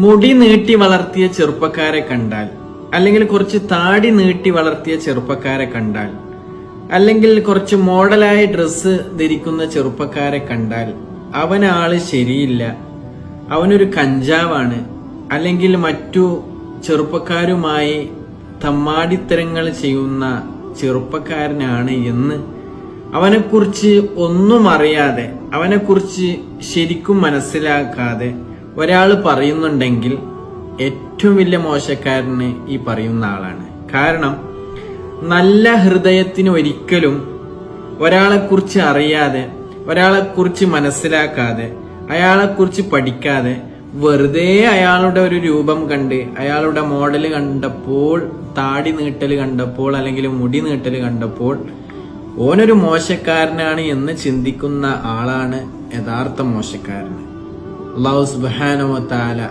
മുടി നീട്ടി വളർത്തിയ ചെറുപ്പക്കാരെ കണ്ടാൽ അല്ലെങ്കിൽ കുറച്ച് താടി നീട്ടി വളർത്തിയ ചെറുപ്പക്കാരെ കണ്ടാൽ അല്ലെങ്കിൽ കുറച്ച് മോഡലായ ഡ്രസ്സ് ധരിക്കുന്ന ചെറുപ്പക്കാരെ കണ്ടാൽ അവനാൾ ശരിയില്ല അവനൊരു കഞ്ചാവാണ് അല്ലെങ്കിൽ മറ്റു ചെറുപ്പക്കാരുമായി തമ്മാടിത്തരങ്ങൾ ചെയ്യുന്ന ചെറുപ്പക്കാരനാണ് എന്ന് അവനെക്കുറിച്ച് ഒന്നും അറിയാതെ അവനെക്കുറിച്ച് ശരിക്കും മനസ്സിലാക്കാതെ ഒരാൾ പറയുന്നുണ്ടെങ്കിൽ ഏറ്റവും വലിയ മോശക്കാരന് ഈ പറയുന്ന ആളാണ്. കാരണം നല്ല ഹൃദയത്തിന് ഒരിക്കലും ഒരാളെക്കുറിച്ച് അറിയാതെ ഒരാളെക്കുറിച്ച് മനസ്സിലാക്കാതെ അയാളെക്കുറിച്ച് പഠിക്കാതെ വെറുതെ അയാളുടെ ഒരു രൂപം കണ്ട് അയാളുടെ മോഡൽ കണ്ടപ്പോൾ താടി നീട്ടൽ കണ്ടപ്പോൾ അല്ലെങ്കിൽ മുടി നീട്ടൽ കണ്ടപ്പോൾ ഓനൊരു മോശക്കാരനാണ് എന്ന് ചിന്തിക്കുന്ന ആളാണ് യഥാർത്ഥ മോശക്കാരൻ. അള്ളാഹു സുബാനോ താല